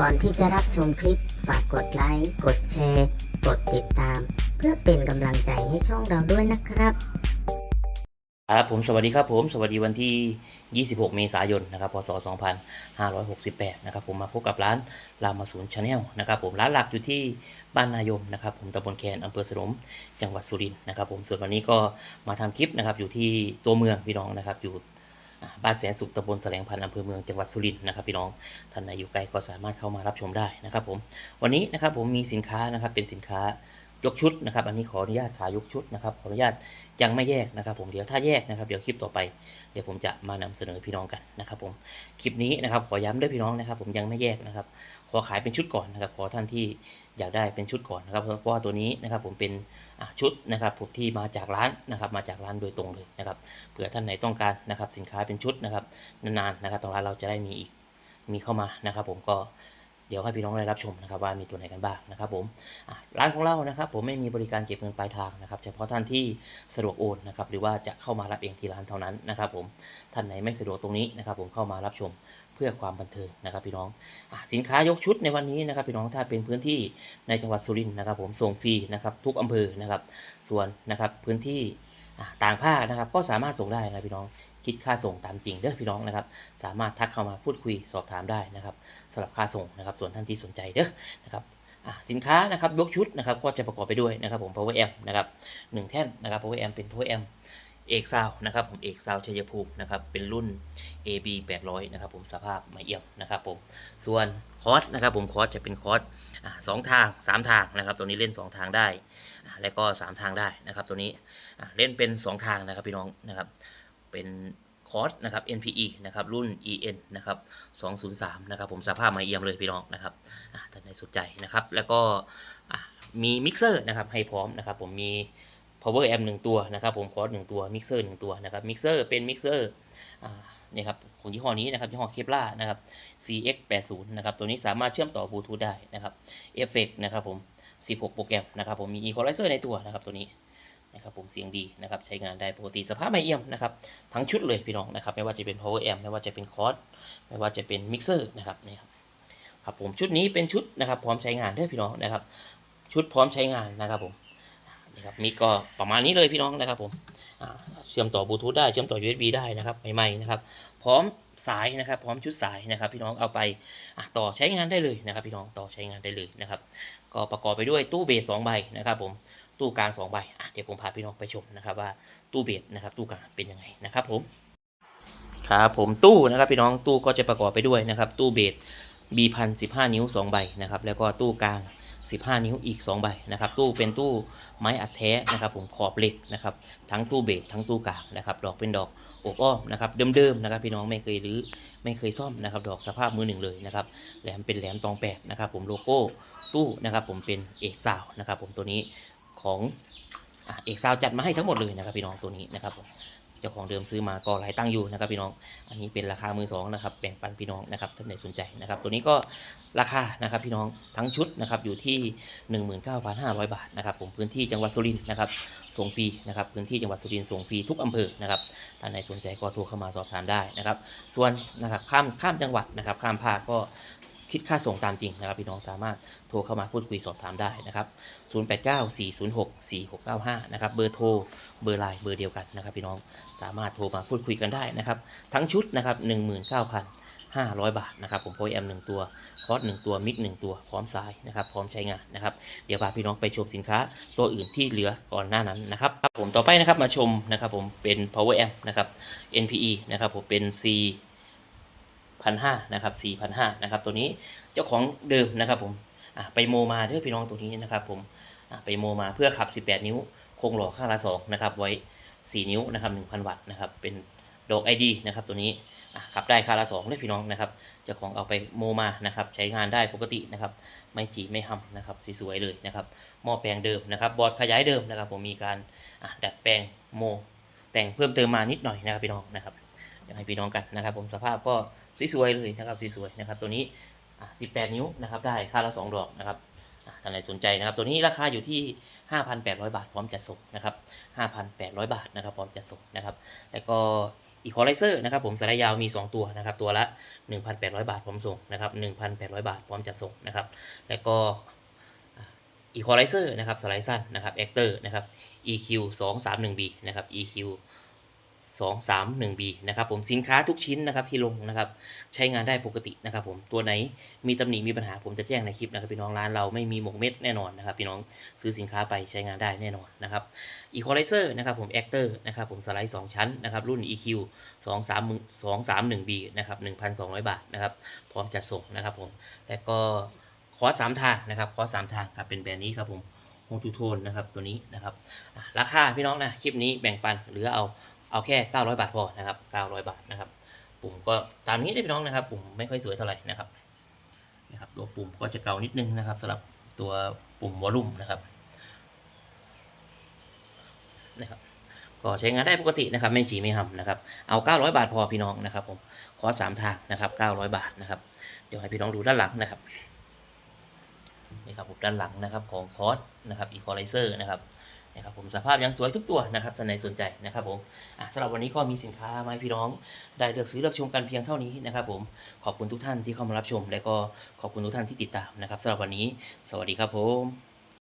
ก่อนที่จะรับชมคลิป ฝากกดไลค์ กดแชร์ กดติดตาม เพื่อเป็นกำลังใจให้ช่องเราด้วยนะครับครับผมสวัสดีครับผมสวัสดีวันที่ 26 เมษายนนะครับพศ 2568 นะครับผมมาพบกับร้านรามาศูนย์ชาแนลนะครับผมร้านหลักอยู่ที่บ้านนายมนะครับผมตำบลแคนอำเภอสนมจังหวัดสุรินทร์นะครับผมส่วนวันนี้ก็มาทำคลิปนะครับอยู่ที่ตัวเมืองพี่น้องนะครับอยู่ บ้านแสนสุขตำบลแสลงพันธ์อำเภอเมืองจังหวัดสุรินทร์นะครับพี่น้องท่านไหนอยู่ไกลก็สามารถเข้ามารับชมได้นะครับผมวันนี้นะครับผมมีสินค้านะครับเป็นสินค้ายกชุดนะครับอันนี้ขออนุญาตขายยกชุดนะครับขออนุญาตยังไม่แยกนะครับผมเดี๋ยวถ้าแยกนะครับเดี๋ยวคลิปต่อไปเดี๋ยวผมจะมานำเสนอพี่น้องกันนะครับผมคลิปนี้นะครับขอย้ำด้วยพี่น้องนะครับ ผมยังไม่แยกนะครับ อขายเป็นชุดก่อนนะครับขอท่านที่อยากได้เป็นชุดก่อนนะครับเพราะว่าตัวนี้นะครับผมเป็นชุดนะครับผมที่มาจากร้านนะครับมาจากร้านโดยตรงเลยนะครับเผื่อท่านไหนต้องการนะครับสินค้าเป็นชุดนะครับนานๆนะครับตรงร้านเราจะได้มีอีกมีเข้ามานะครับ ผมก็ เดี๋ยวให้พี่น้องได้รับชมนะครับว่ามีตัวไหนกันบ้างนะครับผมร้านของเรานะครับ ผมไม่มีบริการเก็บเงินปลายทางนะครับ เฉพาะท่านที่สะดวกโอนนะครับหรือว่าจะเข้ามารับเองที่ร้านเท่านั้นนะครับ ผมท่านไหนไม่สะดวกตรงนี้นะครับ ผมเข้ามารับชมเพื่อความบันเทิงนะครับพี่น้องอสินค้ายกชุดในวันนี้นะครับพี่น้องถ้าเป็นพื้นที่ในจังหวัดสุรินทร์นะครับ ผมส่งฟรีนะครับทุกอำเภอนะครับ ส่วนนะครับพื้นที่ ต่างภาคนะครับก็สามารถส่งได้นะพี่น้องคิดค่าส่งตามจริงเด้อพี่น้องนะครับ สามารถทักเข้ามาพูดคุยสอบถามได้นะครับสำหรับค่าส่งนะครับ ส่วนท่านที่สนใจเด้อนะครับสินค้านะครับยกชุดนะครับก็จะประกอบไปด้วยนะครับผม power amp นะครับหนึ่งแท่นนะครับ power amp เป็น power amp เอกซาวนะครับผมเอกซาวชัยภูมินะครับเป็นรุ่น AB 800นะครับผมสภาพไม่เอี่ยมนะครับผมส่วนคอร์สนะครับผมคอร์สจะเป็นคอร์สสองทางสามทางนะครับตัวนี้เล่น 2 ทางได้และก็ 3 ทางได้นะครับตัวนี้เล่นเป็น 2 ทางนะครับพี่น้องนะครับเป็นคอร์สนะครับ NPE นะครับรุ่น EN นะครับ203นะครับผมสภาพไม่เอี่ยมเลยพี่น้องนะครับอะท่านใดสนใจนะครับแล้วก็มีมิกเซอร์นะครับให้พร้อมนะครับผมมี power amp หนึ่งตัวนะครับผมคอร์สหนึ่งตัวมิกเซอร์หนึ่งตัวนะครับมิกเซอร์เป็นมิกเซอร์นี่ครับของยี่ห้อนี้นะครับยี่ห้อเคปล่านะครับ CX80 นะครับตัวนี้สามารถเชื่อมต่อบลูทูธได้นะครับเอฟเฟกนะครับผม 16 โปรแกรมนะครับผมมี equalizer ในตัวนะครับตัวนี้นะครับผมเสียงดีนะครับใช้งานได้ปกติสภาพไม่เอี่ยมนะครับทั้งชุดเลยพี่น้องนะครับไม่ว่าจะเป็น power amp ไม่ว่าจะเป็นคอร์สไม่ว่าจะเป็นมิกเซอร์นะครับนี่ครับครับผมชุดนี้เป็นชุดนะครับพร้อมใช้งานด้วยพี่น้องนะครับชุดพร้อมใช้งานนะครับผม นะครับมีก็ประมาณนี้เลยพี่น้องนะครับผมเชื่อมต่อบลูทูธได้เชื่อมต่อ USB ได้นะครับใหม่ๆนะครับพร้อมสายนะครับ พร้อมชุดสายนะครับ พี่น้องเอาไปต่อใช้งานได้เลยนะครับ พี่น้องต่อใช้งานได้เลยนะครับ ก็ประกอบไปด้วยตู้เบสสองใบนะครับผมตู้กลางสองใบเดี๋ยวผมพาพี่น้องไปชมนะครับว่าตู้เบสนะครับตู้กลางเป็นยังไงนะครับผมครับผมตู้นะครับพี่น้องตู้ก็จะประกอบไปด้วยนะครับตู้เบส B พันสิบห้านิ้ว2ใบนะครับแล้วก็ตู้กลาง 15 นิ้วอีก 2 ใบนะครับ ตู้เป็นตู้ไม้อัดแท้นะครับ ผมขอบเหล็กนะครับ ทั้งตู้เบสทั้งตู้กางนะครับ ดอกเป็นดอกอบอ้อมนะครับเดิมๆนะครับพี่น้องไม่เคยรื้อไม่เคยซ่อมนะครับ ดอกสภาพมือหนึ่งเลยนะครับแหลมเป็นแหลมตองแปดนะครับ ผมโลโก้ตู้นะครับ ผมเป็นเอกซาวนะครับ ผมตัวนี้ของอเอกซาวจัดมาให้ทั้งหมดเลยนะครับ พี่น้องตัวนี้นะครับผม จ้าของเดิมซื้อมาก็หลายตั้งอยู่นะครับพี่น้อง อันนี้เป็นราคามือสองนะครับแบ่งปันพี่น้องนะครับท่านใดสนใจนะครับ ตัวนี้ก็ราคานะครับพี่น้องทั้งชุดนะครับอยู่ที่ 19,500 บาทนะครับผมพื้นที่จังหวัดสุรินทร์นะครับส่งฟรีนะครับพื้นที่จังหวัดสุรินทร์ส่งฟรีทุกอำเภอนะครับท่านใดสนใจก็โทรเข้ามาสอบถามได้นะครับ ส่วนนะครับข้ามข้ามจังหวัดนะครับข้ามภาคก็ คิดค่าส่งตามจริงนะครับพี่น้องสามารถโทรเข้ามาพูดคุยสอบถามได้นะครับ 0894064695 นะครับเบอร์โทรเบอร์ไลน์เบอร์เดียวกันนะครับพี่น้องสามารถโทรมาพูดคุยกันได้นะครับ ทั้งชุดนะครับ 19,500 บาทนะครับผมโพยแอมหนึ่งตัว คอร์สหนึ่งตัวมิกหนึ่งตัวพร้อมสายนะครับพร้อมใช้งานนะครับเดี๋ยวพาพี่น้องไปชมสินค้าตัวอื่นที่เหลือก่อนหน้านั้นนะครับครับผมต่อไปนะครับมาชมนะครับผมเป็น power amp นะครับ NPE นะครับผมเป็น C พันห้านะครับสี่พันห้านะครับตัวนี้เจ้าของเดิมนะครับผมอะไปโมมาเด้อพี่น้องตัวนี้นะครับผมอะไปโมมาเพื่อขับ 18 นิ้วโครงหล่อข้างละสองนะครับไว้ 4 นิ้วนะครับ1,000 วัตต์นะครับเป็นดอก ID นะครับตัวนี้ขับได้คาละสองเลยพี่น้องนะครับเจ้าของเอาไปโมมานะครับใช้งานได้ปกตินะครับไม่จีไม่หำนะครับสวยๆเลยนะครับหม้อแปลงเดิมนะครับบอร์ดขยายเดิมนะครับผมมีการอะดัดแปลงโมแต่งเพิ่มเติมมานิดหน่อยนะครับพี่น้องนะครับ อยากให้พี่น้องกันนะครับ ผมสภาพก็สวยๆเลยนะครับสวยๆนะครับ ตัวนี้ 18 นิ้วนะครับได้ค่าละ2ดอกนะครับท่านใดสนใจนะครับ ตัวนี้ราคาอยู่ที่ 5,800 บาทพร้อมจัดส่งนะครับ5,800 บาทนะครับพร้อมจัดส่งนะครับแล้วก็อีคอไลเซอร์นะครับผมสไลด์ยาวมี 2 ตัวนะครับตัวละ 1,800 บาทพร้อมส่งนะครับ1,800 บาทพร้อมจัดส่งนะครับแล้วก็อีควอไลเซอร์นะครับสไลด์สั้นนะครับแอคเตอร์นะครับ EQ 2 3 1 B นะครับ EQ 2 3 1 B นะครับผมสินค้าทุกชิ้นนะครับที่ลงนะครับใช้งานได้ปกตินะครับผมตัวไหนมีตำหนิมีปัญหาผมจะแจ้งในคลิปนะครับพี่น้องร้านเราไม่มีหมกเม็ดแน่นอนนะครับพี่น้องซื้อสินค้าไปใช้งานได้แน่นอนนะครับ Equalizer นะครับผม Actor นะครับผมสไลด์ 2 ชั้นนะครับรุ่น EQ 2 3 2 3 1 B นะครับ1,200 บาทนะครับพร้อมจัดส่งนะครับผมแล้วก็คอสามทางนะครับคอสามทางครับเป็นแบรนด์นี้ครับผมโฮทูโทนนะครับตัวนี้นะครับราคาพี่น้องนะคลิปนี้แบ่งปันหรือเอา เอาแค่ 900 บาทพอนะครับ 900 บาทนะครับ ปุ่มก็ตามนี้ได้พี่น้องนะครับ ปุ่มไม่ค่อยสวยเท่าไหร่นะครับนะครับ ตัวปุ่มก็จะเก่านิดนึงนะครับสำหรับตัวปุ่มวอลลุ่มนะครับนะครับ ก็ใช้งานได้ปกตินะครับไม่จีไม่หำนะครับ เอา 900 บาทพอพี่น้องนะครับผมคอร์สสามทางนะครับ 900 บาทนะครับ เดี๋ยวให้พี่น้องดูด้านหลังนะครับนี่ครับผมด้านหลังนะครับของคอร์สนะครับอีคอไลเซอร์นะครับ นะครับผมสภาพยังสวยทุกตัวนะครับท่านใดสนใจนะครับผมสำหรับวันนี้ก็มีสินค้ามาให้พี่น้อง ได้เลือกซื้อเลือกชมกันเพียงเท่านี้นะครับผมขอบคุณทุกท่านที่เข้ามารับชม และก็ขอบคุณทุกท่านที่ติดตามนะครับสำหรับวันนี้ สวัสดีครับผม